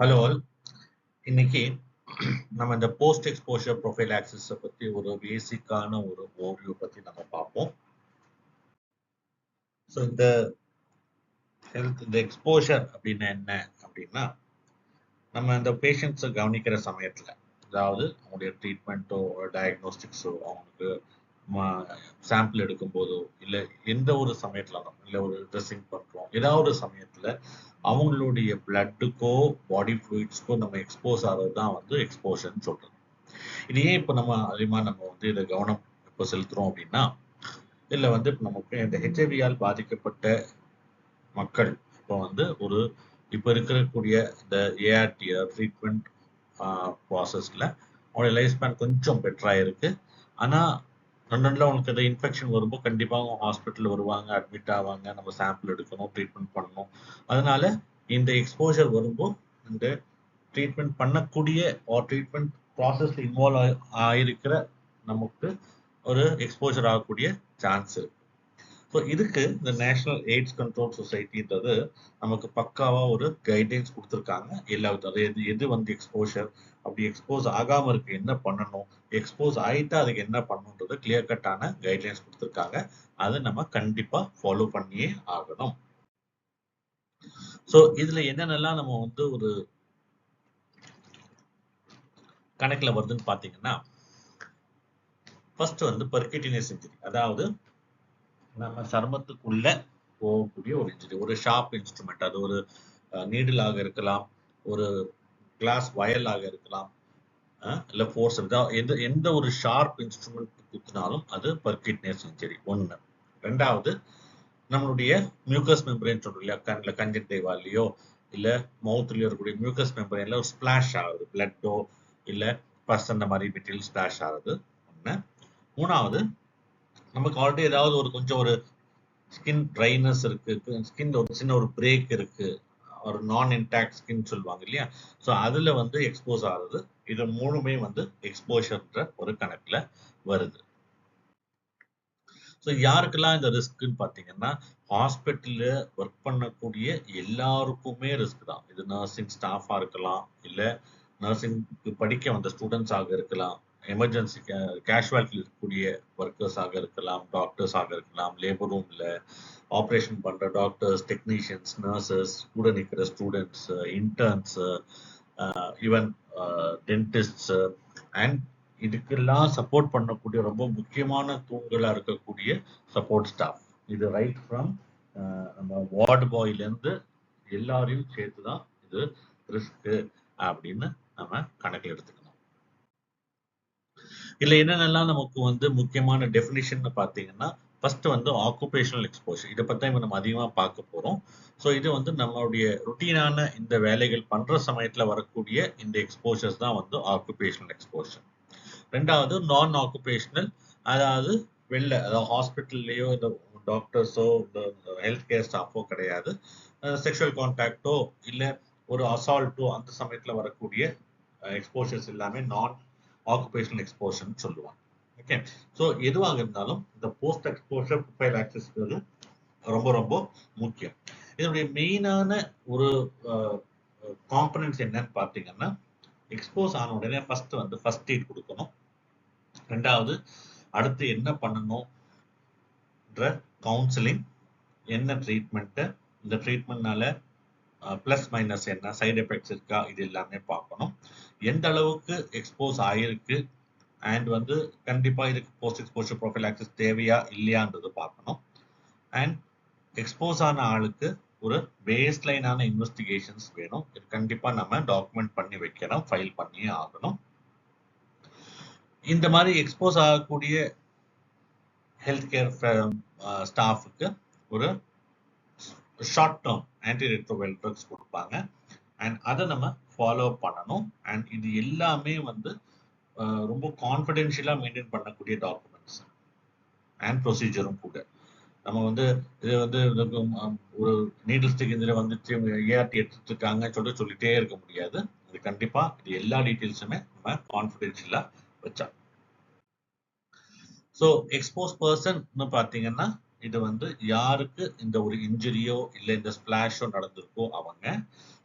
Hello all இன்னைக்கு நம்ம இந்த போஸ்ட் எக்ஸ்போஷர் ப்ரொஃபைல் ஆக்சஸை பத்தி ஒரு பேசிக்கான ஒரு ஓவியூ பத்தி நம்ம பார்ப்போம். ஸோ இந்த ஹெல்த் இந்த எக்ஸ்போஷர் அப்படின்னா என்ன அப்படின்னா நம்ம இந்த பேஷண்ட்ஸை கவனிக்கிற சமயத்துல அதாவது அவங்களுடைய ட்ரீட்மெண்ட்டோ டயக்னோஸ்டிக்ஸோ அவங்களுக்கு சாம்பிள் எடுக்கும்போதோ இல்லை எந்த ஒரு சமயத்துல இல்லை ஒரு ட்ரெஸ்ஸிங் பண்றோம் ஏதாவது ஒரு சமயத்துல அவங்களுடைய பிளட்டுக்கோ பாடி ஃப்ளூயிட்ஸ்க்கோ நம்ம எக்ஸ்போஸ் ஆகிறது தான் வந்து எக்ஸ்போஷர்னு சொல்றது இது ஏன் இப்போ நம்ம அதிகமாக நம்ம வந்து இதை கவனம் இப்போ செலுத்துறோம் அப்படின்னா இதில் வந்து இப்போ நமக்கு இந்த ஹெச்ஐவியால் பாதிக்கப்பட்ட மக்கள் இப்போ வந்து ஒரு இப்போ இருக்கக்கூடிய இந்த ஏஆர்டிஆர் ட்ரீட்மெண்ட் ப்ராசஸில் அவங்களுடைய லைஃப் ஸ்பேன் கொஞ்சம் பெட்டராக இருக்குது ஆனால் ரெண்டு ரெண்டுல எதாவது இன்ஃபெக்ஷன் வரும்போது கண்டிப்பாக அவங்க ஹாஸ்பிட்டல் வருவாங்க அட்மிட் ஆவாங்க. நம்ம சாம்பிள் எடுக்கணும் ட்ரீட்மெண்ட் பண்ணணும். அதனால இந்த எக்ஸ்போஜர் வரும்போது இந்த ட்ரீட்மெண்ட் பண்ணக்கூடிய ஆர் ட்ரீட்மெண்ட் ப்ராசஸில் இன்வால்வ் ஆயிருக்கிற நமக்கு ஒரு எக்ஸ்போஜர் ஆகக்கூடிய சான்ஸ் இருக்கு. ஸோ இதுக்கு இந்த நேஷனல் எய்ட்ஸ் கண்ட்ரோல் சொசைட்டின்றது நமக்கு பக்காவா ஒரு கைட்லைன்ஸ் கொடுத்துருக்காங்க. எல்லா எது எது வந்து எக்ஸ்போஷர் அப்படி எக்ஸ்போஸ் ஆகாம இருக்கு என்ன பண்ணணும்? எக்ஸ்போஸ் ஆயிட்டா அதுக்கு என்ன பண்ணணுன்றது கிளியர் கட்டான கைட்லைன்ஸ் கொடுத்துருக்காங்க. அதை நம்ம கண்டிப்பா ஃபாலோ பண்ணியே ஆகணும். ஸோ இதுல என்னென்னலாம் நம்ம வந்து ஒரு கணக்குல வருதுன்னு பாத்தீங்கன்னா ஃபர்ஸ்ட் வந்து பர்கிட்டினியஸ் இன்ஜுரி அதாவது நம்ம சர்மத்துக்குள்ள போகக்கூடிய ஒரு இன்ஜுரி ஒரு ஷார்ப் இன்ஸ்ட்ருமெண்ட் அது ஒரு நீடிலாக இருக்கலாம் ஒரு கிளாஸ் வயலாக இருக்கலாம் இல்லை ஃபோர்ஸ் எந்த எந்த ஒரு ஷார்ப் இன்ஸ்ட்ருமெண்ட் குத்தினாலும் அது பர்கிட்னஸ் இன்ஜுரி ஒன்று ரெண்டாவது நம்மளுடைய மியூக்கஸ் மெம்பரேன் சொல்றோம் இல்லையா? கண்ணில் கஞ்சன்டைவாலையோ இல்லை மவுத்லயோ இருக்கக்கூடிய மியூக்கஸ் மெம்பரேன்ல ஒரு ஸ்பிளாஷ் ஆகுது. பிளட்டோ இல்லை பஸ் அந்த மாதிரி மெட்டீரியல் ஸ்பிளாஷ் ஆகுது. ஒன்று மூணாவது நமக்கு ஆல்ரெடி ஏதாவது ஒரு கொஞ்சம் ஒரு ஸ்கின் ட்ரைனஸ் இருக்கு ஸ்கின் ஒரு சின்ன ஒரு பிரேக் இருக்கு ஒரு நான் இன்டாக்ட் ஸ்கின் சொல்லுவாங்க இல்லையா? ஸோ அதுல வந்து எக்ஸ்போஸ் ஆகுது இது மூணுமே வந்து எக்ஸ்போஷர்ன்ற ஒரு கணக்குல வருது. ஸோ யாருக்கெல்லாம் இந்த ரிஸ்க்குன்னு பார்த்தீங்கன்னா ஹாஸ்பிட்டலில் ஒர்க் பண்ணக்கூடிய எல்லாருக்குமே ரிஸ்க் தான். இது நர்சிங் ஸ்டாஃபாக இருக்கலாம் இல்லை நர்சிங் படிக்க வந்த ஸ்டூடெண்ட்ஸாக இருக்கலாம் எமர்ஜென்சி கேஷுவாலிட்டி இருக்கக்கூடிய ஒர்க்கர்ஸாக இருக்கலாம் டாக்டர்ஸாக இருக்கலாம் லேபர் ரூமில் ஆப்ரேஷன் பண்ணுற டாக்டர்ஸ் டெக்னீஷியன்ஸ் நர்சஸ் கூட நிற்கிற students interns even dentists and இதுக்கெல்லாம் சப்போர்ட் பண்ணக்கூடிய ரொம்ப முக்கியமான தூண்களாக இருக்கக்கூடிய சப்போர்ட் ஸ்டாஃப் இது ரைட் ஃப்ரம் நம்ம வார்டு பாய்லேருந்து எல்லாரையும் சேர்த்து தான் இது ரிஸ்க்கு அப்படின்னு நம்ம கணக்கில் எடுத்துக்கணும். இதில் என்னென்னலாம் நமக்கு வந்து முக்கியமான டெஃபினிஷன் பார்த்தீங்கன்னா ஃபர்ஸ்ட் வந்து ஆக்குபேஷனல் எக்ஸ்போஷர் இதை பத்தி நம்ம அதிகமா பார்க்க போறோம். ஸோ இது வந்து நம்மளுடைய ருட்டீனான இந்த வேலைகள் பண்ற சமயத்துல வரக்கூடிய இந்த எக்ஸ்போஷர்ஸ் தான் வந்து ஆக்குபேஷனல் எக்ஸ்போஷர் ரெண்டாவது நான் ஆக்குபேஷனல் அதாவது வெளில அதாவது ஹாஸ்பிட்டல்லையோ இந்த டாக்டர்ஸோ இந்த ஹெல்த் கேர் ஸ்டாஃபோ கிடையாது. செக்ஷுவல் கான்டாக்டோ இல்லை ஒரு அசால்ட்டோ அந்த சமயத்துல வரக்கூடிய எக்ஸ்போஷர்ஸ் எல்லாமே நான் ஆக்குபேஷனல் எக்ஸ்போஷர்னு சொல்லுவாங்க. ஓகே ஸோ எதுவாக இருந்தாலும் இந்த போஸ்ட் எக்ஸ்போஷர் ப்ரொஃபைல் ஆக்சஸ்ங்கிறது ரொம்ப ரொம்ப முக்கியம். இதனுடைய மெயினான ஒரு காம்பனன்ஸ் என்னன்னு பார்த்தீங்கன்னா எக்ஸ்போஸ் ஆன உடனே ஃபர்ஸ்ட் வந்து ஃபர்ஸ்ட் எய்ட் கொடுக்கணும். ரெண்டாவது அடுத்து என்ன பண்ணணும்ன்ற கவுன்சிலிங் என்ன ட்ரீட்மெண்ட்டு இந்த ட்ரீட்மெண்ட்னால ப்ளஸ் மைனஸ் என்ன? சைடு எஃபெக்ட்ஸ் இருக்கா? இது எல்லாமே பார்க்கணும். எந்த அளவுக்கு எக்ஸ்போஸ் ஆயிருக்கு அண்ட் வந்து கண்டிப்பாக இதுக்கு போஸ்ட் எக்ஸ்போஷர் ப்ரொஃபைல் ஆக்சஸ் தேவையா இல்லையான்றது பார்க்கணும். அண்ட் எக்ஸ்போஸ் ஆன ஆளுக்கு ஒரு பேஸ் லைனான இன்வெஸ்டிகேஷன்ஸ் வேணும். இது கண்டிப்பாக நம்ம டாக்குமெண்ட் பண்ணி வைக்கணும் ஃபைல் பண்ணியே ஆகணும். இந்த மாதிரி எக்ஸ்போஸ் ஆகக்கூடிய ஹெல்த் கேர் ஸ்டாஃபுக்கு ஒரு short term anti retroviral drugs கொடுப்பாங்க. அண்ட் அதை நம்ம ஃபாலோ பண்ணணும். அண்ட் இது எல்லாமே வந்து ரொம்ப கான்ஃபிடென்ஷியலாக மெயின்டைன் பண்ணக்கூடிய டாக்குமெண்ட்ஸ் அண்ட் ப்ரொசீஜரும் கூட. நம்ம வந்து இது வந்து ஒரு நீடில் ஸ்டிக் இதில் வந்துச்சு ஏஆர்டி எடுத்துருக்காங்கன்னு சொல்லிட்டு சொல்லிட்டே இருக்க முடியாது. இது கண்டிப்பாக இது எல்லா டீட்டெயில்ஸுமே நம்ம கான்ஃபிடென்ஷியலாக வச்சா. ஸோ எக்ஸ்போஸ் பர்சன் பார்த்தீங்கன்னா இது வந்து யாருக்கு இந்த ஒரு இன்ஜுரியோ இல்லை இந்த ஸ்பிளாஷோ நடந்திருக்கோ அவங்க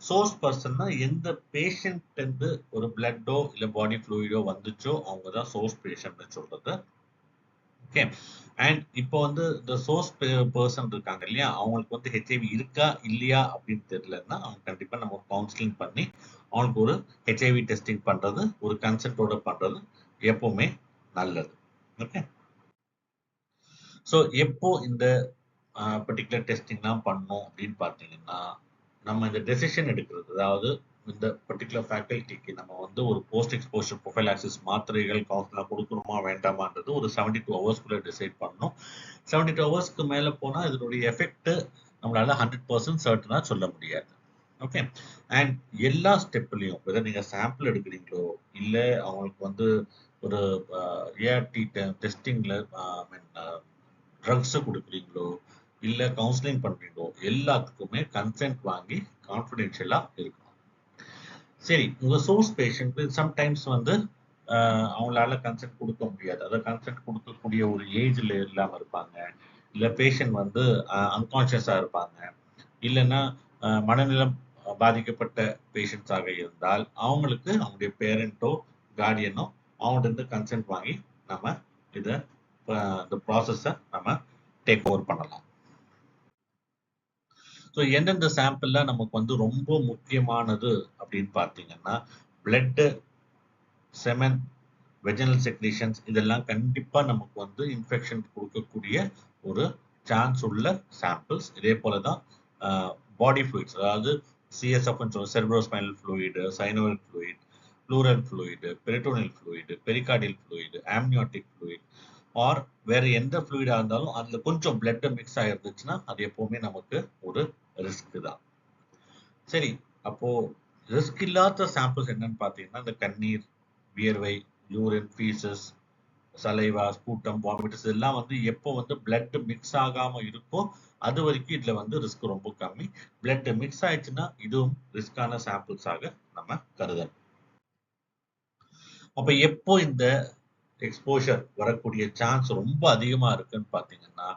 சோர்ஸ் பர்சன்னா எந்த பேஷண்ட்லேருந்து ஒரு பிளட்டோ இல்ல பாடி ஃப்ளூயிடோ வந்துச்சோ அவங்க தான் சோர்ஸ் பேஷண்ட் சொல்றது. ஓகே அண்ட் இப்போ வந்து இந்த சோர்ஸ் பர்சன் இருக்காங்க இல்லையா? அவங்களுக்கு வந்து ஹெச்ஐவி இருக்கா இல்லையா அப்படின்னு தெரியலன்னா அவங்க கண்டிப்பா நம்ம கவுன்சிலிங் பண்ணி அவங்களுக்கு ஒரு ஹெச்ஐவி டெஸ்டிங் பண்றது ஒரு கன்சென்ட்டோட பண்றது எப்பவுமே நல்லது. ஓகே ஸோ எப்போ இந்த பர்டிகுலர் டெஸ்டிங்லாம் பண்ணோம் அப்படின்னு பார்த்தீங்கன்னா நம்ம இந்த டெசிஷன் எடுக்கிறது அதாவது இந்த பர்டிகுலர் ஃபேக்கல்ட்டிக்கு நம்ம வந்து ஒரு போஸ்ட் எக்ஸ்போஷர் ப்ரொஃபைலாக்சிஸ் மாத்திரைகள் கவுன்சிலாக கொடுக்கணுமா வேண்டாமான்றது ஒரு செவன்டி டூ ஹவர்ஸ்க்குள்ளே டிசைட் பண்ணணும். செவன்டி டூ ஹவர்ஸ்க்கு மேலே போனால் இதனுடைய எஃபெக்ட் நம்மளால ஹண்ட்ரட் பர்சன்ட் சர்டனாக சொல்ல முடியாது. ஓகே அண்ட் எல்லா ஸ்டெப்லையும் வெதர் நீங்கள் சாம்பிள் எடுக்கிறீங்களோ இல்லை அவங்களுக்கு வந்து ஒரு ஏஆர்டி டெஸ்டிங்கில் மீன் ட்ரக்ஸை கொடுக்குறீங்களோ இல்லை கவுன்சிலிங் பண்ணுறீங்களோ எல்லாத்துக்குமே கன்சென்ட் வாங்கி கான்ஃபிடென்ஷியலாக இருக்கணும். சரி உங்கள் சோர்ஸ் பேஷண்ட் சம்டைம்ஸ் வந்து அவங்களால கன்சென்ட் கொடுக்க முடியாது. அதாவது கன்சென்ட் கொடுக்கக்கூடிய ஒரு ஏஜில் இல்லாமல் இருப்பாங்க. இல்லை பேஷண்ட் வந்து அன்கான்ஷியஸாக இருப்பாங்க. இல்லைன்னா மனநிலம் பாதிக்கப்பட்ட பேஷண்ட்ஸாக இருந்தால் அவங்களுக்கு அவங்களுடைய பேரண்ட்டோ கார்டியனோ அவங்கள்ட்ட இருந்து கன்சென்ட் வாங்கி நம்ம இதை இந்த ப்ராசஸை நம்ம டேக் ஓவர் பண்ணலாம். ஸோ எந்தெந்த சாம்பிள்லாம் நமக்கு வந்து ரொம்ப முக்கியமானது அப்படின்னு பார்த்தீங்கன்னா பிளட்டு செமன் வெஜினல் செக்ரீஷன்ஸ் இதெல்லாம் கண்டிப்பாக நமக்கு வந்து இன்ஃபெக்ஷன் கொடுக்கக்கூடிய ஒரு சான்ஸ் உள்ள சாம்பிள்ஸ் இதே போல தான் பாடி ஃப்ளூயிட்ஸ் அதாவது சிஎஸ்எஃப்னு சொல்லுவோம். Cerebrospinal fluid synovial fluid pleural fluid peritoneal fluid pericardial fluid amniotic fluid or வேறு எந்த ஃப்ளூயிடாக இருந்தாலும் அதில் கொஞ்சம் பிளட்டு மிக்ஸ் ஆகிருந்துச்சுன்னா அது எப்போவுமே நமக்கு சரி அப்போ ரிஸ்க் இல்லாத சாம்பிள்ஸ் என்னன்னு பாத்தீங்கன்னா இந்த கண்ணீர் வியர்வை urine faeces saliva sputum vomitus எல்லாம் வந்து எப்போ வந்து பிளட் மிக்ஸ் ஆகாம இருக்கோ அது வரைக்கும் இதுல வந்து ரிஸ்க் ரொம்ப கம்மி. பிளட் மிக்ஸ் ஆயிடுச்சுன்னா இதுவும் ரிஸ்கான சாம்பிள்ஸாக நம்ம கருதணும் அப்ப எப்போ இந்த எக்ஸ்போஷர் வரக்கூடிய சான்ஸ் ரொம்ப அதிகமா இருக்குன்னு பாத்தீங்கன்னா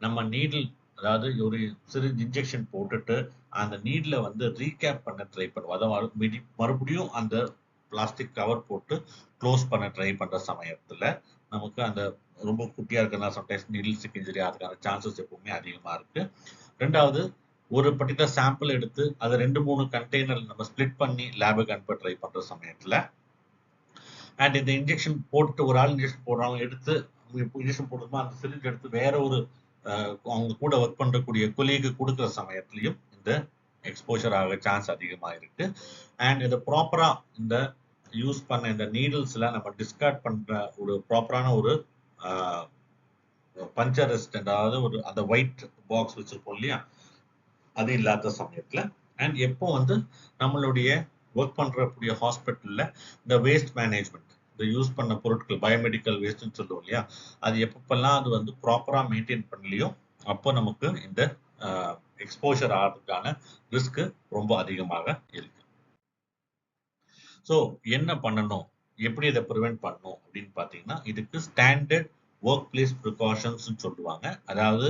நம்ம நீடில் அதாவது ஒரு சிறு இன்ஜெக்ஷன் போட்டுட்டு அந்த நீட்ல வந்து ரீகேப் பண்ண ட்ரை பண்ணுவோம். அதாவது மறுபடியும் அந்த பிளாஸ்டிக் கவர் போட்டு க்ளோஸ் பண்ண ட்ரை பண்ற சமயத்துல நமக்கு அந்த ரொம்ப குட்டியா இருக்கிறதுனால சம்டைம்ஸ் நீடில் ஸ்டிக் இன்ஜுரி ஆகிறதுக்கான சான்சஸ் எப்பவுமே அதிகமா இருக்கு. ரெண்டாவது ஒரு பர்டிகுலர் சாம்பிள் எடுத்து அதை ரெண்டு மூணு கண்டெய்னர் நம்ம ஸ்பிளிட் பண்ணி லேபுக்கு அனுப்ப ட்ரை பண்ற சமயத்துல அண்ட் இந்த இன்ஜெக்ஷன் போட்டு ஒரு ஆள் இன்ஜெக்ஷன் போடுறாங்க எடுத்து இன்ஜெக்ஷன் போடுறோமா அந்த சிரிஞ்ச் எடுத்து வேற ஒரு அவங்க கூட ஒர்க் பண்ணக்கூடிய கொலீக்கு கொடுக்குற சமயத்துலையும் இந்த எக்ஸ்போஷர் ஆக சான்ஸ் அதிகமாக இருக்கு அண்ட் இதை ப்ராப்பரா இந்த யூஸ் பண்ண இந்த நீடில்ஸ்ல நம்ம டிஸ்கார்ட் பண்ற ஒரு ப்ராப்பரான ஒரு பஞ்சர் ரெசிஸ்டன்ட் அதாவது ஒரு அந்த ஒயிட் பாக்ஸ் வச்சிருப்போம் இல்லையா? அது இல்லாத சமயத்துல. அண்ட் எப்போ வந்து நம்மளுடைய ஒர்க் பண்றக்கூடிய ஹாஸ்பிட்டல்ல இந்த வேஸ்ட் மேனேஜ்மெண்ட் இந்த யூஸ் பண்ண பொருட்கள் பயோமெடிக்கல் வேஸ்ட்னு சொல்லுவோம் இல்லையா? அது எப்பப்பெல்லாம் அது வந்து ப்ராப்பரா மெயின்டைன் பண்ணலையோ அப்போ நமக்கு இந்த எக்ஸ்போஷர் ஆகிறதுக்கான ரிஸ்க் ரொம்ப அதிகமாக இருக்கு. ஸோ என்ன பண்ணணும்? எப்படி இதை ப்ரிவெண்ட் பண்ணணும்? அப்படின்னு பார்த்தீங்கன்னா இதுக்கு ஸ்டாண்டர்ட் ஒர்க் பிளேஸ் ப்ரிகாஷன்ஸ் சொல்லுவாங்க. அதாவது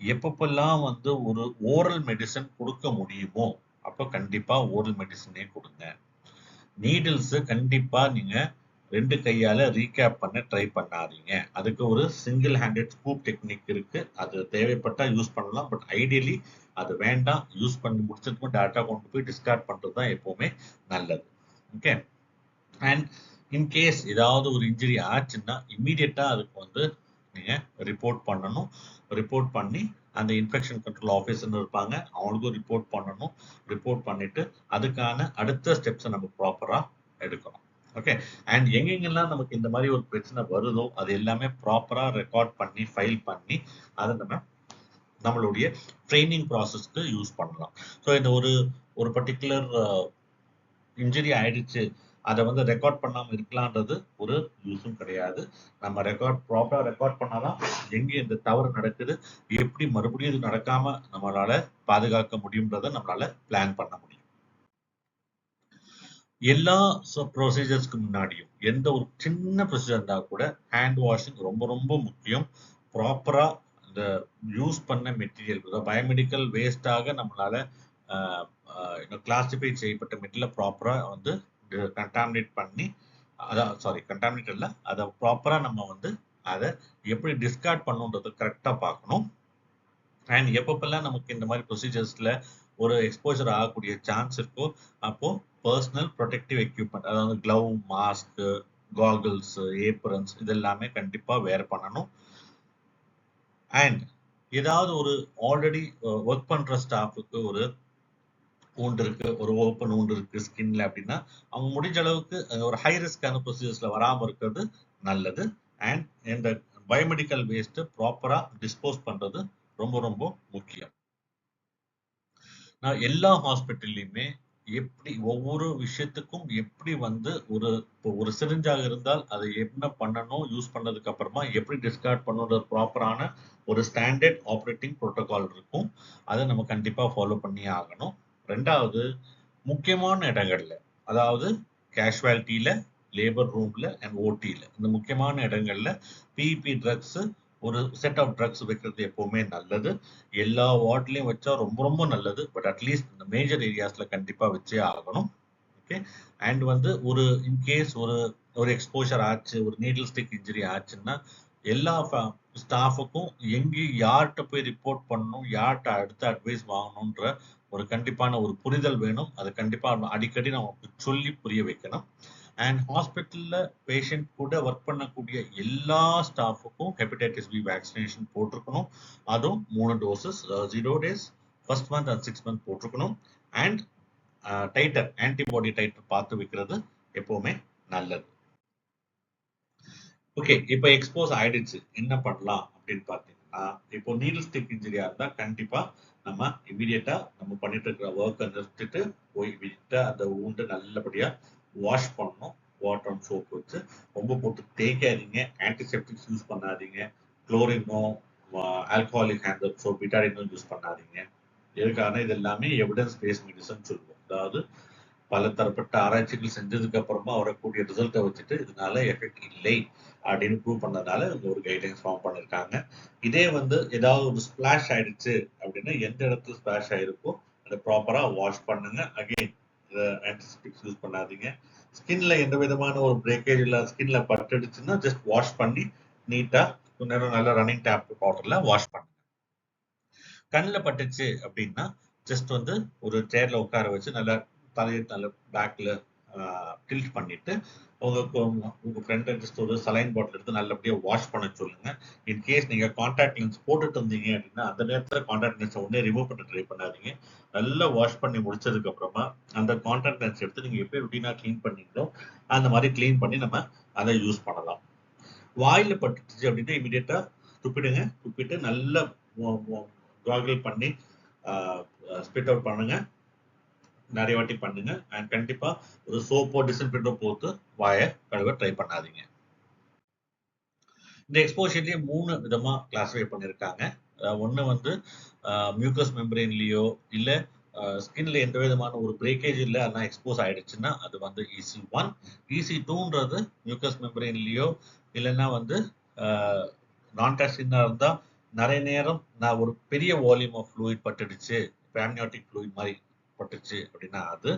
எப்பப்பெல்லாம் வந்து ஒரு ஓரல் மெடிசன் கொடுக்க முடியுமோ அப்போ கண்டிப்பாக ஓரல் மெடிசனே கொடுங்க. நீடில்ஸு கண்டிப்பாக நீங்கள் ரெண்டு கையால ரீகேப் பண்ண ட்ரை பண்ணாதீங்க. அதுக்கு ஒரு சிங்கிள் ஹேண்டட் ஸ்கூப் டெக்னிக் இருக்கு. அது தேவைப்பட்டா யூஸ் பண்ணலாம். பட் ஐடியலி அது வேண்டாம். யூஸ் பண்ணி முடிச்சதுக்கும் டேட்டா கொண்டு போய் டிஸ்கார்ட் பண்றது தான் எப்பவுமே நல்லது. ஓகே அண்ட் இன்கேஸ் ஏதாவது ஒரு இன்ஜுரி ஆச்சுன்னா இம்மீடியட்டாக அதுக்கு வந்து நீங்க ரிப்போர்ட் பண்ணணும். ரிப்போர்ட் பண்ணி அந்த இன்ஃபெக்ஷன் கண்ட்ரோல் ஆஃபீஸர்னு இருப்பாங்க. அவங்களுக்கும் ரிப்போர்ட் பண்ணணும். ரிப்போர்ட் பண்ணிட்டு அதுக்கான அடுத்த ஸ்டெப்ஸை நம்ம ப்ராப்பரா எடுக்கணும். ஓகே அண்ட் எங்கெங்கெல்லாம் நமக்கு இந்த மாதிரி ஒரு பிரச்சனை வருதோ அது எல்லாமே ப்ராப்பரா ரெக்கார்ட் பண்ணி ஃபைல் பண்ணி அதை நம்ம நம்மளுடைய ட்ரைனிங் ப்ராசஸ்க்கு யூஸ் பண்ணலாம். ஸோ இந்த ஒரு ஒரு பர்டிகுலர் இன்ஜுரி ஆயிடுச்சு. அதை வந்து ரெக்கார்ட் பண்ணாம இருக்கலான்றது ஒரு யூஸும் கிடையாது. நம்ம ரெக்கார்ட் ப்ராப்பரா ரெக்கார்ட் பண்ணாதான் எங்க இந்த தவறு நடக்குது எப்படி மறுபடியும் இது நடக்காம நம்மளால பாதுகாக்க முடியுன்றதை நம்மளால பிளான் பண்ண முடியும். எல்லா ப்ரொசீஜர்ஸ்க்கு முன்னாடியும் எந்த ஒரு சின்ன ப்ரொசீஜர் இருந்தால் கூட ஹேண்ட் வாஷிங் ரொம்ப ரொம்ப முக்கியம். ப்ராப்பராக இந்த யூஸ் பண்ண மெட்டீரியல் பயோமெடிக்கல் வேஸ்டாக நம்மளால கிளாசிஃபை செய்யப்பட்ட மெட்டீரியல் ப்ராப்பராக வந்து கண்டாமினேட் பண்ணி அதான் சாரி கண்டாமினேட் இல்லை அதை ப்ராப்பராக நம்ம வந்து அதை எப்படி டிஸ்கார்ட் பண்ணுன்றது கரெக்டாக பார்க்கணும். அண்ட் எப்பப்பெல்லாம் நமக்கு இந்த மாதிரி ப்ரொசீஜர்ஸில் ஒரு எக்ஸ்போஜர் ஆகக்கூடிய சான்ஸ் இருக்கோ அப்போது பர்சனல் ப்ரொடெக்டிவ் எக்யூப்மெண்ட் அதாவது க்ளவ் மாஸ்க்கு காகிள்ஸ் ஏப்ரன்ஸ் இதெல்லாமே கண்டிப்பாக வேர் பண்ணணும். அண்ட் ஏதாவது ஒரு ஆல்ரெடி ஒர்க் பண்ணுற ஸ்டாஃபுக்கு ஒரு ஊண்டு இருக்கு ஒரு ஓப்பன் ஊண்டு இருக்கு ஸ்கின்ல அப்படின்னா அவங்க முடிஞ்ச அளவுக்கு ஒரு ஹை ரிஸ்கான ப்ரொசீஜர்ஸ்ல வராமல் இருக்கிறது நல்லது. அண்ட் இந்த பயோமெடிக்கல் வேஸ்ட் ப்ராப்பரா டிஸ்போஸ் பண்றது ரொம்ப ரொம்ப முக்கியம். நான் எல்லா ஹாஸ்பிட்டல்லையுமே எப்படி ஒவ்வொரு விஷயத்துக்கும் எப்படி வந்து ஒரு இப்போ ஒரு சிரிஞ்சாக இருந்தால் அதை என்ன பண்ணணும் யூஸ் பண்ணதுக்கு அப்புறமா எப்படி டிஸ்கார்ட் பண்ணணும் ப்ராப்பரான ஒரு ஸ்டாண்டர்ட் ஆப்ரேட்டிங் ப்ரோட்டோகால் இருக்கும். அதை நம்ம கண்டிப்பாக ஃபாலோ பண்ணி ஆகணும். ரெண்டாவது முக்கியமான இடங்கள்ல அதாவது கேஷுவாலிட்டியில் லேபர் ரூமில் அண்ட் ஓட்டியில் இந்த முக்கியமான இடங்கள்ல பிஇபி ட்ரக்ஸு ஒரு செட் ஆஃப் ட்ரக்ஸ் வைக்கிறது எப்பவுமே நல்லது. எல்லா வார்ட்லையும் வச்சா ரொம்ப ரொம்ப நல்லது. பட் அட்லீஸ்ட் இந்த மேஜர் ஏரியாஸ்ல கண்டிப்பா வச்சே ஆகணும். ஓகே அண்ட் வந்து ஒரு இன்கேஸ் ஒரு ஒரு எக்ஸ்போஷர் ஆச்சு ஒரு நீடில் ஸ்டிக் இன்ஜுரி ஆச்சுன்னா எல்லா ஸ்டாஃபுக்கும் எங்கே யார்கிட்ட போய் ரிப்போர்ட் பண்ணணும் யார்கிட்ட அடுத்த அட்வைஸ் வாங்கணுன்ற ஒரு கண்டிப்பான ஒரு புரிதல் வேணும். அதை கண்டிப்பாக அடிக்கடி நம்ம சொல்லி புரிய வைக்கணும். அண்ட் ஹாஸ்பிட்டல்ல பேஷண்ட் கூட ஒர்க் பண்ணக்கூடிய எல்லா ஸ்டாஃபுக்கும் ஹெப்படைட்டிஸ் பி வேக்சினேஷன் போட்டிருக்கணும். அதுவும் மூணு doses zero days first month and six month போட்டிருக்கணும். அண்ட் டைட்டர் ஆன்டிபாடி டைட்டர் பார்த்து வைக்கிறது எப்போவுமே நல்லது. ஓகே இப்போ எக்ஸ்போஸ் ஆயிடுச்சு. என்ன பண்ணலாம் அப்படின்னு பார்த்தீங்கன்னா இப்போ நீடில் ஸ்டிக் இன்ஜுரியா இருந்தால் கண்டிப்பா நம்ம இமீடியட்டா நம்ம பண்ணிட்டு இருக்கிற ஒர்க்கை நிறுத்திட்டு போய் விட்டு அந்த ஊண்டு நல்லபடியா வாஷ் பண்ணணும். வாட்டர் அண்ட் சோப் வச்சு ரொம்ப போட்டு தேய்க்காதீங்க. ஆன்டிசெப்டிக்ஸ் யூஸ் பண்ணாதீங்க. குளோரினோ ஆல்கஹாலிக் ஹேண்ட் சோப் பிட்டாடினோ யூஸ் பண்ணாதீங்க. எதுக்கான இது எல்லாமே எவிடன்ஸ் பேஸ் மெடிசன் சொல்லுவோம். அதாவது பல தரப்பட்ட ஆராய்ச்சிகள் செஞ்சதுக்கு அப்புறமா வரக்கூடிய ரிசல்ட்டை வச்சுட்டு இதனால எஃபெக்ட் இல்லை அப்படின்னு ப்ரூவ் பண்ணதால இந்த ஒரு கைட்லைன்ஸ் ஃபார்ம் பண்ணிருக்காங்க. இதே வந்து ஏதாவது ஒரு ஸ்பிளாஷ் ஆயிடுச்சு அப்படின்னா எந்த இடத்துல ஸ்பிளாஷ் ஆயிருக்கோ அதை ப்ராப்பரா வாஷ் பண்ணுங்க. அகெயின் ஆன்டிசெப்டிக்ஸ் யூஸ் பண்ணாதீங்க. ஸ்கின்ல எந்த விதமான ஒரு பிரேக்கேஜ் இல்ல ஸ்கின்ல பட்டுடுச்சுன்னா ஜஸ்ட் வாஷ் பண்ணி நீட்டா கொஞ்ச நேரம் நல்லா ரன்னிங் டேப் வாட்டர்ல வாஷ் பண்ணுங்க. கண்ணில் பட்டுச்சு அப்படின்னா ஜஸ்ட் வந்து ஒரு சேர்ல உட்கார வச்சு நல்லா தலையை நல்ல பேக்ல டில்ட் பண்ணிட்டு உங்க உங்க ஃப்ரெண்ட் ஜஸ்ட் ஒரு சலைன் பாட்டில் எடுத்து நல்லபடியா வாஷ் பண்ண சொல்லுங்க. இன் கேஸ் நீங்க கான்டாக்ட் லென்ஸ் போட்டுட்டு இருந்தீங்க அப்படின்னா அந்த நேரத்துல கான்டாக்ட் லென்ஸை உடனே ரிமூவ் பண்ண ட்ரை பண்ணாதீங்க. நல்லா வாஷ் பண்ணி முடிச்சதுக்கு அப்புறமா அந்த கான்டாக்ட் லென்ஸ் எடுத்து நீங்க எப்படி ருட்டீனா க்ளீன் பண்ணீங்களோ அந்த மாதிரி க்ளீன் பண்ணி நம்ம அதை யூஸ் பண்ணலாம். வாயில பட்டுச்சு அப்படின்னா இமீடியட்டா துப்பிடுங்க. துப்பிட்டு நல்லா காகிள் பண்ணி ஸ்பிட் அவுட் பண்ணுங்க. நிறைய வாட்டி பண்ணுங்க. அண்ட் கண்டிப்பா ஒரு சோப்போ டிஸ்இன்ஃபெக்டோ போட்டு வாயை கழுவ ட்ரை பண்ணாதீங்க. இந்த எக்ஸ்போஷர்லயே மூணு விதமா கிளாஸிஃபை பண்ணிருக்காங்க. ஒன்னு வந்து மியூக்கஸ் மெம்பரேன்லயோ இல்ல ஸ்கின்ல எந்த விதமான ஒரு பிரேக்கேஜ் இல்லை ஆனால் எக்ஸ்போஸ் ஆயிடுச்சுன்னா அது வந்து இசி ஒன் இசி டூன்றது மியூக்கஸ் மெம்பரேன்லயோ இல்லைன்னா வந்து நான் டாக்ஸினா இருந்தா நிறைய நேரம் நான் ஒரு பெரிய வால்யூம் ஆஃப் ஃப்ளூயிட் பட்டுடுச்சு. ஃபேம்னியாட்டிக் ஃப்ளூயிட் மாதிரி பட்டுச்சு அப்படின்னா அது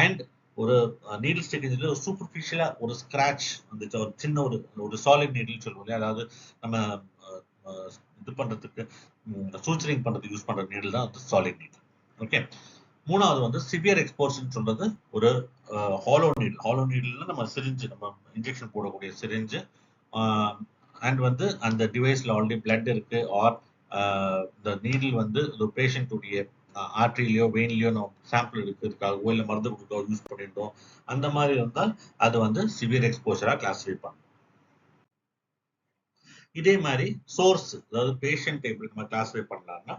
அண்ட் ஒரு நீடில் ஸ்டிக் ஒரு சூப்பர்ஃபிஷியலாக ஒரு ஸ்க்ராட்ச் வந்துச்சு ஒரு சின்ன ஒரு ஒரு சாலிட் நீடில் சொல்லுவோம் இல்லையா? அதாவது நம்ம இது பண்றதுக்கு சூச்சரிங் பண்றதுக்கு யூஸ் பண்ற நீடில் தான் வந்து சாலிட் நீடில் ஓகே மூணாவது வந்து சிவியர் எக்ஸ்போர்ஷன் சொல்றது ஒரு ஹாலோ நீடில் ஹாலோ நீடில்னா நம்ம சிரிஞ்சு நம்ம இன்ஜெக்ஷன் போடக்கூடிய சிரிஞ்சு அண்ட் வந்து அந்த டிவைஸ்ல ஆல்ரெடி பிளட் இருக்கு ஆர் இந்த நீடில் வந்து ஒரு பேஷண்ட்டுடைய ஆர்ட்ரிலையோ வெயின்லையோ நம்ம சாம்பிள் எடுக்கிறதுக்காகவோ இல்லை மருந்து கொடுக்கவோ யூஸ் பண்ணிட்டோம். அந்த மாதிரி இருந்தால் அது வந்து சிவியர் எக்ஸ்போஷரா கிளாஸிஃபை பண்ணும். இதே மாதிரி சோர்ஸ் அதாவது பேஷண்ட் எப்படி நம்ம கிளாஸிஃபை பண்ணலாம்னா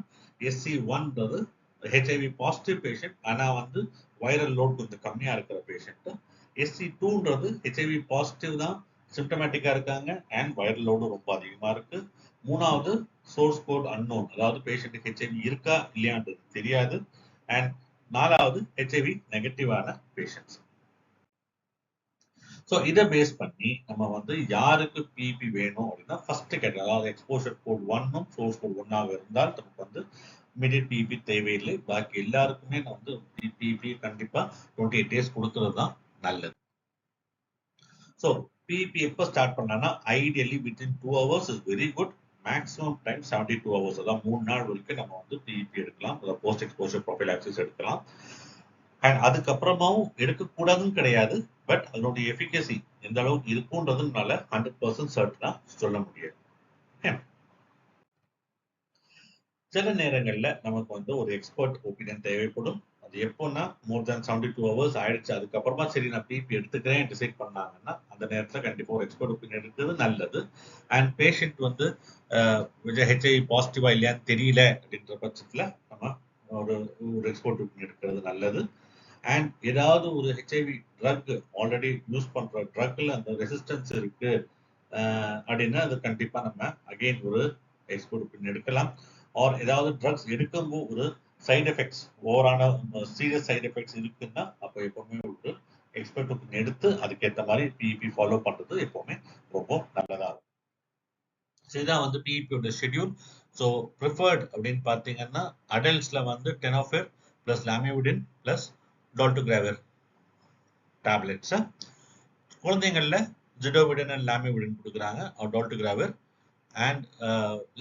எஸ்சி ஒன்றது ஹெச்ஐவி பாசிட்டிவ் பேஷண்ட் ஆனா வந்து வைரல் லோட் கொஞ்சம் கம்மியா இருக்கிற பேஷண்ட்டு எஸ்சி டூன்றது ஹெச்ஐவி பாசிட்டிவ் தான். சிம்டமேட்டிக்காக இருக்காங்க. அண்ட் வைரல் லோடு ரொம்ப அதிகமா இருக்கு. மூணாவது சோர்ஸ் கோட் அன்னோன் அதாவது பேஷண்ட்டுக்கு ஹெச்ஐவி இருக்கா இல்லையான்றது தெரியாது. அண்ட் நாலாவது ஹெச்ஐவி நெகட்டிவான பேஷண்ட்ஸ் ஸோ இதை பேஸ் பண்ணி நம்ம வந்து யாருக்கு பிபி வேணும் அப்படின்னா ஃபர்ஸ்ட் கேட்டகரி அதாவது எக்ஸ்போஷர் கோட் ஒன்னும் சோர்ஸ் கோட் ஒன்னாக இருந்தால் நமக்கு வந்து இமீடியட் பிபி தேவையில்லை. பாக்கி எல்லாருக்குமே நான் வந்து பிபி கண்டிப்பாக டுவெண்ட்டி எயிட் டேஸ் கொடுக்கறது தான் நல்லது. ஸோ பிபி எப்போ ஸ்டார்ட் பண்ணான்னா ideally within two hours is very good maximum time seventy two hours அதான் மூணு நாள் வரைக்கும் நம்ம வந்து பிஇபி எடுக்கலாம். போஸ்ட் எக்ஸ்போஷர் ப்ரொஃபைல் ஆக்சிஸ் எடுக்கலாம். அண்ட் அதுக்கப்புறமாவும் எடுக்கக்கூடாதுன்னு கிடையாது. பட் அதனுடைய எஃபிகசி எந்த அளவுக்கு இருக்குன்றதுனால ஹண்ட்ரட் பர்சன்ட் சர்ட்னா சொல்ல முடியாது. சில நேரங்களில் நமக்கு வந்து ஒரு எக்ஸ்பர்ட் ஒப்பீனியன் தேவைப்படும். அது எப்போன்னா more than seventy two hours ஆயிடுச்சு. அதுக்கப்புறமா சரி நான் பிபி எடுத்துக்கிறேன் டிசைட் பண்ணாங்கன்னா அந்த நேரத்தில் கண்டிப்பாக ஒரு எக்ஸ்பர்ட் ஒப்பீனியன் எடுக்கிறது நல்லது. அண்ட் பேஷண்ட் வந்து ஹெச்ஐ பாசிட்டிவா இல்லையான்னு தெரியல அப்படின்ற பட்சத்தில் நம்ம ஒரு ஒரு எக்ஸ்பர்ட் ஒப்பீனியன் எடுக்கிறது நல்லது. அண்ட் ஏதாவது ஒரு ஹெச்ஐவி ட்ரக் ஆல்ரெடி யூஸ் பண்ணுற ட்ரக்ல அந்த ரெசிஸ்டன்ஸ் இருக்கு அப்படின்னா அது கண்டிப்பாக நம்ம அகெயின் ஒரு எக்ஸ்போர்ட் ஒப்பீனியன் எடுக்கலாம். ஆர் ஏதாவது ட்ரக்ஸ் எடுக்கும்போது ஒரு சைடு எஃபெக்ட்ஸ் ஓவரான சீரியஸ் சைடு எஃபெக்ட்ஸ் இருக்குன்னா அப்போ எப்பவுமே ஒரு எக்ஸ்பர்ட் ஒப்பீனியன் எடுத்து அதுக்கேற்ற மாதிரி பிஇபி ஃபாலோ பண்றது எப்பவுமே ரொம்ப நல்லதா இருக்கும். இதுதான் வந்து பிஇபியோட ஷெட்யூல் ஸோ ப்ரிஃபர்ட் அப்படின்னு பார்த்தீங்கன்னா அடல்ட்ஸ்ல வந்து tenofovir plus lamivudine plus dolutegravir டேப்லெட்ஸை குழந்தைங்களில் ஜிடோவிடன் அண்ட் லாமியோவிடன் கொடுக்குறாங்க. Dolutegravir and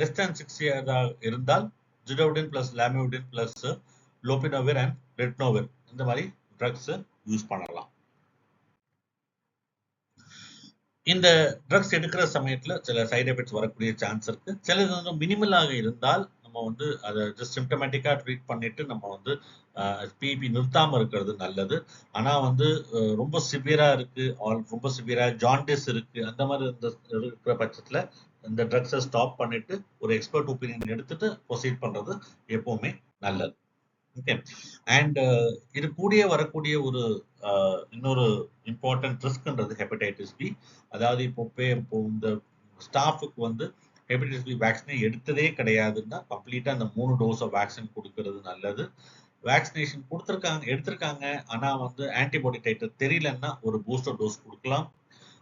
less than six year இருந்தால் zidovudine plus lamivudine plus lopinavir and ritonavir இந்த மாதிரி ட்ரக்ஸ் யூஸ் பண்ணலாம். இந்த ட்ரக்ஸ் எடுக்கிற சமயத்துல சில சைடு எஃபெக்ட்ஸ் வரக்கூடிய சான்ஸ் இருக்கு. சிலது வந்து மினிமலாக இருந்தால் நம்ம வந்து அதை ஜஸ்ட் சிம்டமேட்டிக்காக ட்ரீட் பண்ணிட்டு நம்ம வந்து பிபி நிறுத்தாமல் இருக்கிறது நல்லது. ஆனா வந்து ரொம்ப சிவியரா இருக்கு. ஆல் ரொம்ப சிவியரா ஜாண்டிஸ் இருக்கு. அந்த மாதிரி இருந்த இருக்கிற பட்சத்துல இந்த ட்ரக்ஸை ஸ்டாப் பண்ணிட்டு ஒரு எக்ஸ்பர்ட் ஒப்பீனியன் எடுத்துட்டு ப்ரொசீட் பண்றது எப்பவுமே நல்லது. ஓகே அண்ட் இது கூடிய வரக்கூடிய ஒரு இன்னொரு இம்பார்ட்டன்ட் ரிஸ்க்ன்றது ஹெப்படைட்டிஸ் பி அதாவது இப்போ இப்போ இந்த ஸ்டாஃபுக்கு வந்து ஹெப்படைட்டிஸ் பி வேக்சினை எடுத்ததே கிடையாதுன்னா கம்ப்ளீட்டாக அந்த மூணு டோஸ் ஆஃப் வேக்சின் கொடுக்கறது நல்லது. வேக்சினேஷன் கொடுத்துருக்காங்க எடுத்திருக்காங்க. ஆனால் வந்து ஆன்டிபாடி டைட்டர் தெரியலன்னா ஒரு பூஸ்டர் டோஸ் கொடுக்கலாம்.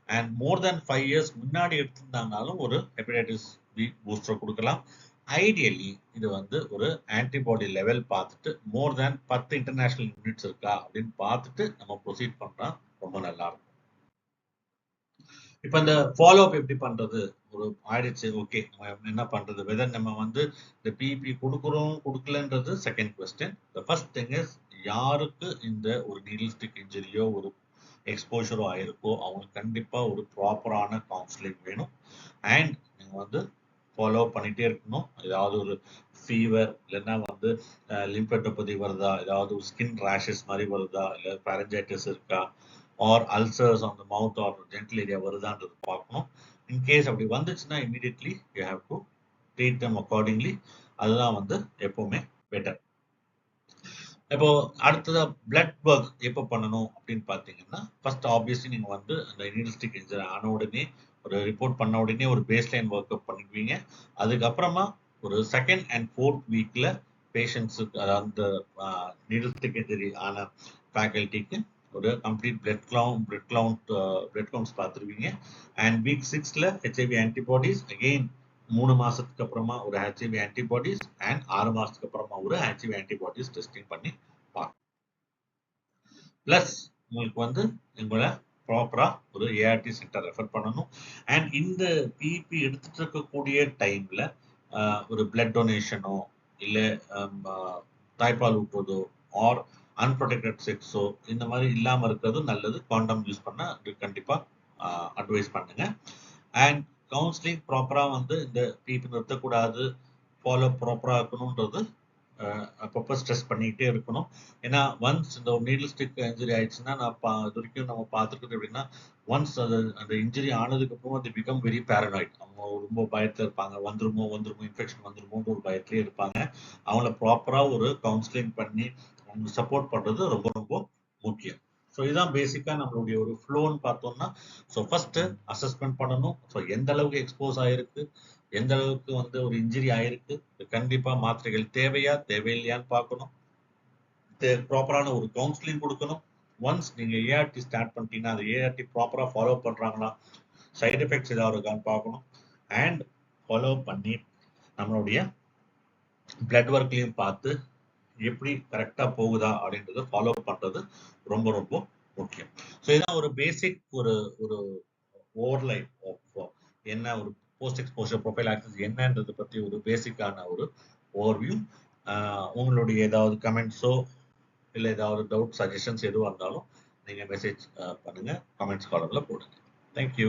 And more than five years முன்னாடி எடுத்திருந்தாங்கனாலும் ஒரு ஹெப்படைட்டிஸ் பி பூஸ்டர் கொடுக்கலாம். ஐடியலி இது வந்து ஒரு ஆன்டிபாடி லெவல் பார்த்துட்டு மோர் தேன் பத்து இன்டர்நேஷனல் யூனிட்ஸ் இருக்கா அப்படின்னு பார்த்துட்டு நம்ம ப்ரொசீட் பண்ணா ரொம்ப நல்லா இருக்கும். இப்ப இந்த ஃபாலோ அப் எப்படி பண்றது? ஒரு ஆயிடுச்சு ஓகே நம்ம என்ன பண்றது? வெதர் நம்ம வந்து இந்த பிபி கொடுக்குறோம் கொடுக்கலன்றது second question the first thing is யாருக்கு இந்த ஒரு நீடில் ஸ்டிக் இன்ஜுரியோ ஒரு எக்ஸ்போஷரும் ஆயிருக்கோ அவங்களுக்கு கண்டிப்பாக ஒரு ப்ராப்பரான கவுன்சிலிங் வேணும். அண்ட் நீங்கள் வந்து ஃபாலோ பண்ணிகிட்டே இருக்கணும். ஏதாவது ஒரு ஃபீவர் இல்லைன்னா வந்து லிம்பட்டோபதி வருதா? ஏதாவது ஒரு ஸ்கின் ரேஷஸ் மாதிரி வருதா? இல்லை பேரஞ்சைட்டிஸ் இருக்கா? Or ulcers on mouth or genital area வருதான்றது பார்க்கணும். இன்கேஸ் அப்படி வந்துச்சுன்னா immediately you have to treat them accordingly அதுதான் வந்து எப்போவுமே பெட்டர் இப்போ அடுத்ததாக பிளட் ஒர்க் எப்போ பண்ணணும் அப்படின்னு பார்த்தீங்கன்னா ஃபர்ஸ்ட் ஆப்வியஸ்லி நீங்கள் வந்து அந்த நீடில்ஸ்டிக் இன்ஜரி ஆன உடனே ஒரு ரிப்போர்ட் பண்ண உடனே ஒரு பேஸ்லைன் ஒர்க் அப் பண்ணிக்குவீங்க அதுக்கப்புறமா ஒரு செகண்ட் அண்ட் ஃபோர்த் வீக்கில் பேஷண்ட்ஸுக்கு அந்த நீடில்ஸ்டிக் இன்ஜரி ஆன ஃபேக்கல்ட்டிக்கு ஒரு complete blood count blood count blood counts பார்த்துருவீங்க and week சிக்ஸில் ஹெச்ஐவி ஆன்டிபாடிஸ் அகெயின் மூணு மாசத்துக்கு அப்புறமா ஒரு ஹெச்ஐவி ஆன்டிபாடிஸ் அண்ட் ஆறு மாசத்துக்கு அப்புறமா ஒரு ஹெச்ஐவி ஆன்டிபாடிஸ் டெஸ்டிங் பண்ணி பார்க்கணும் பிளஸ் உங்களுக்கு வந்து உங்களை ப்ராப்பரா ஒரு ஏஆர்டி சென்டர் ரெஃபர் பண்ணணும். அண்ட் இந்த பிபி எடுத்துட்டு இருக்கக்கூடிய டைம்ல ஒரு பிளட் டொனேஷனோ இல்லை தாய்ப்பால் ஊட்டுறதோ ஆர் அன்ப்ரொடெக்டட் செக்ஸோ இந்த மாதிரி இல்லாமல் இருக்கிறதும் நல்லது. காண்டம் யூஸ் பண்ண கண்டிப்பா அட்வைஸ் பண்ணுங்க. அண்ட் கவுன்சிலிங் ப்ராப்பராக வந்து இந்த பீப்பு நிறுத்தக்கூடாது ஃபாலோ ப்ராப்பராக இருக்கணுன்றது அப்பப்போ ஸ்ட்ரெஸ் பண்ணிக்கிட்டே இருக்கணும். ஏன்னா ஒன்ஸ் இந்த ஒரு நீடில் ஸ்டிக் இன்ஜுரி ஆயிடுச்சுன்னா நான் பா இது வரைக்கும் நம்ம பார்த்துருக்குது எப்படின்னா ஒன்ஸ் அது அந்த இன்ஜுரி ஆனதுக்கப்புறம் அது பிகம் வெரி பேரனாய்ட் அவங்க ரொம்ப பயத்தில் இருப்பாங்க. வந்துருமோ வந்துருமோ இன்ஃபெக்ஷன் வந்துருமோன்ற ஒரு பயத்திலே இருப்பாங்க. அவங்கள ப்ராப்பராக ஒரு கவுன்சிலிங் பண்ணி அவங்க சப்போர்ட் பண்ணுறது ரொம்ப ரொம்ப முக்கியம். ஸோ இதுதான் பேசிக்காக நம்மளுடைய ஒரு ஃப்ளோன்னு பார்த்தோம்னா ஸோ ஃபர்ஸ்ட் அசஸ்மெண்ட் பண்ணணும். ஸோ எந்த அளவுக்கு எக்ஸ்போஸ் ஆயிருக்கு எந்த அளவுக்கு வந்து ஒரு இன்ஜுரி ஆயிருக்கு கண்டிப்பாக மாத்திரைகள் தேவையா தேவையில்லையான்னு பார்க்கணும். ப்ராப்பரான ஒரு கவுன்சிலிங் கொடுக்கணும். ஒன்ஸ் நீங்கள் ஏஆர்டி ஸ்டார்ட் பண்ணிட்டீங்கன்னா அந்த ஏஆர்டி ப்ராப்பராக ஃபாலோ பண்ணுறாங்களா சைட் எஃபெக்ட்ஸ் ஏதாவது இருக்கான்னு பார்க்கணும். அண்ட் ஃபாலோ பண்ணி நம்மளுடைய பிளட் ஒர்க்லையும் பார்த்து எப்படி கரெக்டாக போகுதா அப்படின்றத ஃபாலோ பண்ணுறது ரொம்ப ரொம்ப முக்கியம். ஸோ இதான் ஒரு பேசிக் ஒரு ஒரு ஓவர்லைன் ஆஃப் என்ன ஒரு போஸ்ட் எக்ஸ்போஷர் ப்ரொஃபைல் ஆக்சஸ் என்னன்றதை பற்றி ஒரு பேசிக்கான ஒரு ஓவர்வியூ உங்களுடைய ஏதாவது கமெண்ட்ஸோ இல்லை ஏதாவது டவுட் சஜஷன்ஸ் எதுவாக இருந்தாலும் நீங்கள் மெசேஜ் பண்ணுங்கள் கமெண்ட்ஸ் காலத்தில் போடுங்க. தேங்க்யூ